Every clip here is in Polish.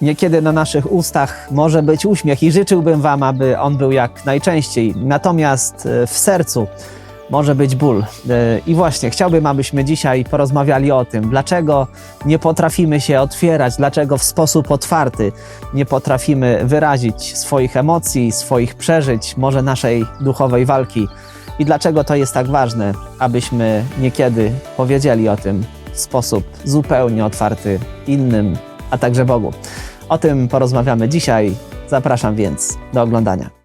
Niekiedy na naszych ustach może być uśmiech i życzyłbym Wam, aby on był jak najczęściej. Natomiast e, w sercu może być ból. E, I właśnie chciałbym, abyśmy dzisiaj porozmawiali o tym, dlaczego nie potrafimy się otwierać, dlaczego w sposób otwarty nie potrafimy wyrazić swoich emocji, swoich przeżyć, może naszej duchowej walki. I dlaczego to jest tak ważne, abyśmy niekiedy powiedzieli o tym w sposób zupełnie otwarty innym, a także Bogu. O tym porozmawiamy dzisiaj. Zapraszam więc do oglądania.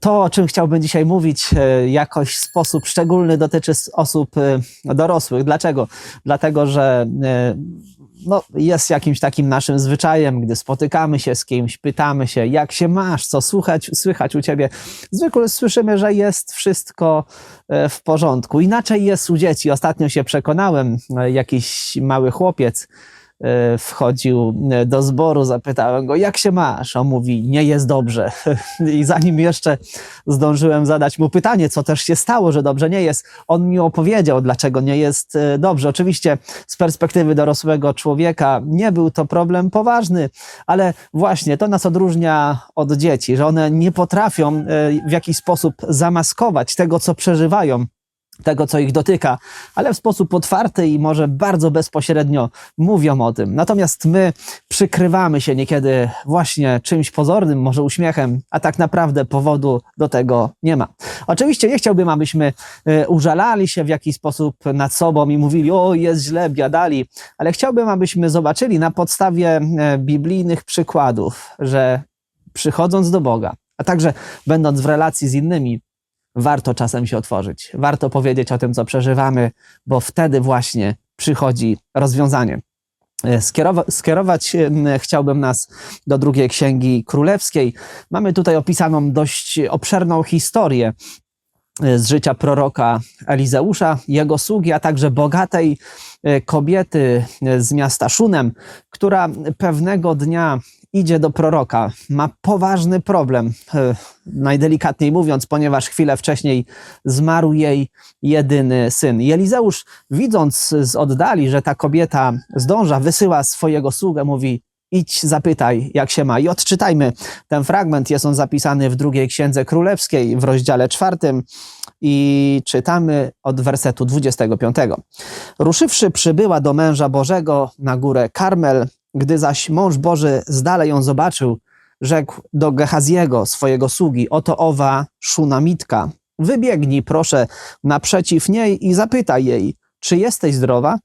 To, o czym chciałbym dzisiaj mówić, y, jakoś w sposób szczególny dotyczy osób y, dorosłych. Dlaczego? Dlatego, że y, no, jest jakimś takim naszym zwyczajem, gdy spotykamy się z kimś, pytamy się, jak się masz, co słuchać, słychać u ciebie. Zwykle słyszymy, że jest wszystko w porządku. Inaczej jest u dzieci. Ostatnio się przekonałem, jakiś mały chłopiec wchodził e, do zboru, zapytałem go, jak się masz? On mówi, nie jest dobrze. I zanim jeszcze zdążyłem zadać mu pytanie, co też się stało, że dobrze nie jest, on mi opowiedział, dlaczego nie jest e, dobrze. Oczywiście z perspektywy dorosłego człowieka nie był to problem poważny, ale właśnie to nas odróżnia od dzieci, że one nie potrafią e, w jakiś sposób zamaskować tego, co przeżywają tego, co ich dotyka, ale w sposób otwarty i może bardzo bezpośrednio mówią o tym. Natomiast my przykrywamy się niekiedy właśnie czymś pozornym, może uśmiechem, a tak naprawdę powodu do tego nie ma. Oczywiście nie chciałbym, abyśmy e, użalali się w jakiś sposób nad sobą i mówili, o jest źle, biadali, ale chciałbym, abyśmy zobaczyli na podstawie e, biblijnych przykładów, że przychodząc do Boga, a także będąc w relacji z innymi, warto czasem się otworzyć. Warto powiedzieć o tym, co przeżywamy, bo wtedy właśnie przychodzi rozwiązanie. E, Skierowa- skierować em, chciałbym nas do drugiej księgi królewskiej. Mamy tutaj opisaną dość obszerną historię e, z życia proroka Elizeusza, jego sługi, a także bogatej e, kobiety e, z miasta Szunem, która pewnego dnia idzie do proroka. Ma poważny problem, e, najdelikatniej mówiąc, ponieważ chwilę wcześniej zmarł jej jedyny syn. I Elizeusz, widząc z oddali, że ta kobieta zdąża, wysyła swojego sługę, mówi: Idź, zapytaj, jak się ma. I odczytajmy ten fragment. Jest on zapisany w drugiej księdze królewskiej, w rozdziale czwartym, i czytamy od wersetu 25. Ruszywszy, przybyła do męża Bożego na górę Karmel. Gdy zaś mąż Boży z ją zobaczył, rzekł do Gehaziego, swojego sługi, oto owa szunamitka. Wybiegnij, proszę, naprzeciw niej i zapytaj jej, czy jesteś zdrowa?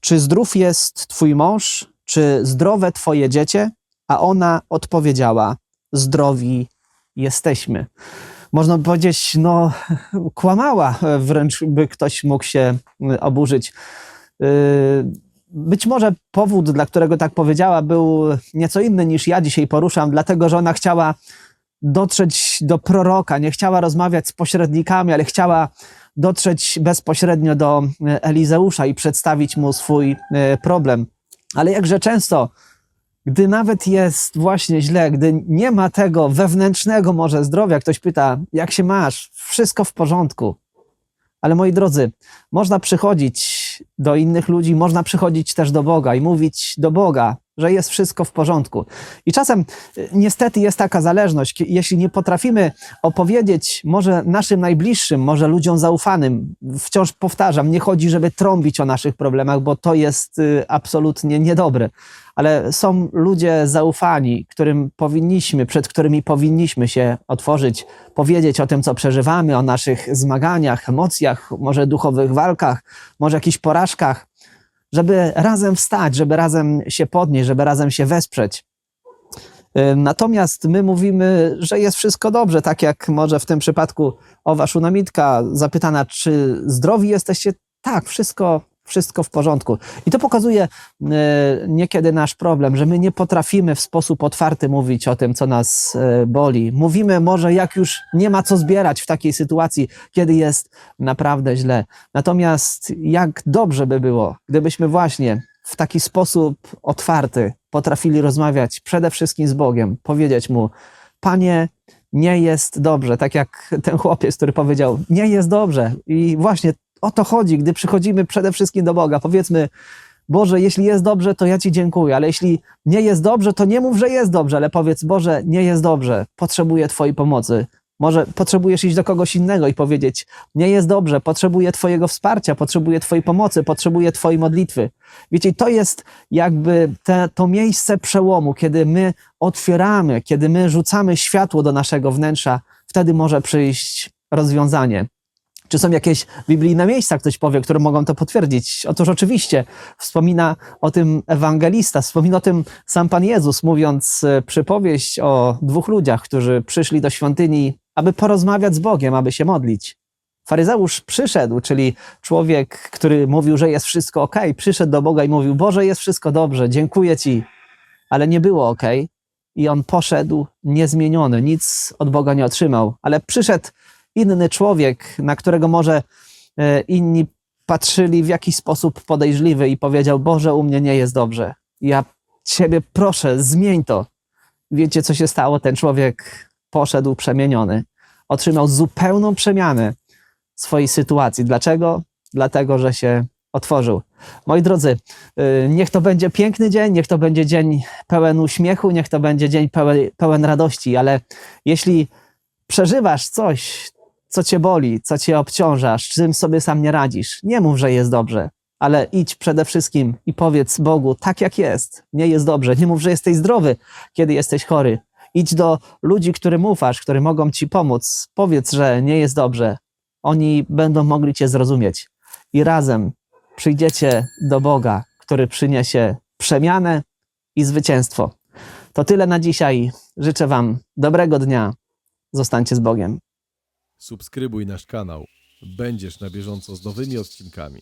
Czy zdrów jest twój mąż? Czy zdrowe twoje dziecię? A ona odpowiedziała, zdrowi jesteśmy. Można by powiedzieć, no, kłamała, wręcz by ktoś mógł się y, oburzyć. Yy, Być może powód, dla którego tak powiedziała, był nieco inny niż ja dzisiaj poruszam, dlatego że ona chciała dotrzeć do proroka, nie chciała rozmawiać z pośrednikami, ale chciała dotrzeć bezpośrednio do e, Elizeusza i przedstawić mu swój problem. Ale jakże często, gdy nawet jest właśnie źle, gdy nie ma tego wewnętrznego może zdrowia, ktoś pyta, jak się masz? Wszystko w porządku. Ale moi drodzy, można przychodzić do innych ludzi, można przychodzić też do Boga i mówić do Boga, że jest wszystko w porządku. I czasem y, niestety jest taka zależność, jeśli nie potrafimy opowiedzieć może naszym najbliższym, może ludziom zaufanym, wciąż powtarzam, nie chodzi, żeby trąbić o naszych problemach, bo to jest y, absolutnie niedobre, ale są ludzie zaufani, którym powinniśmy, przed którymi powinniśmy się otworzyć, powiedzieć o tym, co przeżywamy, o naszych zmaganiach, emocjach, może duchowych walkach, może jakichś porażkach, żeby razem wstać, żeby razem się podnieść, żeby razem się wesprzeć. Natomiast my mówimy, że jest wszystko dobrze, tak jak może w tym przypadku owa szunamitka zapytana, czy zdrowi jesteście? Tak, wszystko, wszystko w porządku. I to pokazuje y, niekiedy nasz problem, że my nie potrafimy w sposób otwarty mówić o tym, co nas y, boli. Mówimy może, jak już nie ma co zbierać w takiej sytuacji, kiedy jest naprawdę źle. Natomiast jak dobrze by było, gdybyśmy właśnie w taki sposób otwarty potrafili rozmawiać przede wszystkim z Bogiem, powiedzieć Mu, Panie, nie jest dobrze. Tak jak ten chłopiec, który powiedział, nie jest dobrze. I właśnie o to chodzi, gdy przychodzimy przede wszystkim do Boga. Powiedzmy, Boże, jeśli jest dobrze, to ja Ci dziękuję, ale jeśli nie jest dobrze, to nie mów, że jest dobrze, ale powiedz, Boże, nie jest dobrze, potrzebuję Twojej pomocy. Może potrzebujesz iść do kogoś innego i powiedzieć, nie jest dobrze, potrzebuję Twojego wsparcia, potrzebuję Twojej pomocy, potrzebuję Twojej modlitwy. Wiecie, to jest jakby te, to miejsce przełomu, kiedy my otwieramy, kiedy my rzucamy światło do naszego wnętrza, wtedy może przyjść rozwiązanie. Czy są jakieś biblijne miejsca, ktoś powie, które mogą to potwierdzić? Otóż oczywiście wspomina o tym ewangelista, wspomina o tym sam Pan Jezus, mówiąc e, przypowieść o dwóch ludziach, którzy przyszli do świątyni, aby porozmawiać z Bogiem, aby się modlić. Faryzeusz przyszedł, czyli człowiek, który mówił, że jest wszystko ok, przyszedł do Boga i mówił: Boże, jest wszystko dobrze, dziękuję Ci, ale nie było ok. I on poszedł niezmieniony, nic od Boga nie otrzymał, ale przyszedł inny człowiek, na którego może e, inni patrzyli w jakiś sposób podejrzliwy i powiedział: Boże, u mnie nie jest dobrze. Ja Ciebie proszę, zmień to. Wiecie, co się stało? Ten człowiek poszedł przemieniony. Otrzymał zupełną przemianę swojej sytuacji. Dlaczego? Dlatego, że się otworzył. Moi drodzy, y, niech to będzie piękny dzień, niech to będzie dzień pełen uśmiechu, niech to będzie dzień pełen, pełen radości, ale jeśli przeżywasz coś, co cię boli, co cię obciąża, z czym sobie sam nie radzisz, nie mów, że jest dobrze, ale idź przede wszystkim i powiedz Bogu tak, jak jest. Nie jest dobrze. Nie mów, że jesteś zdrowy, kiedy jesteś chory. Idź do ludzi, którym ufasz, którzy mogą ci pomóc. Powiedz, że nie jest dobrze. Oni będą mogli cię zrozumieć. I razem przyjdziecie do Boga, który przyniesie przemianę i zwycięstwo. To tyle na dzisiaj. Życzę Wam dobrego dnia. Zostańcie z Bogiem. Subskrybuj nasz kanał. Będziesz na bieżąco z nowymi odcinkami.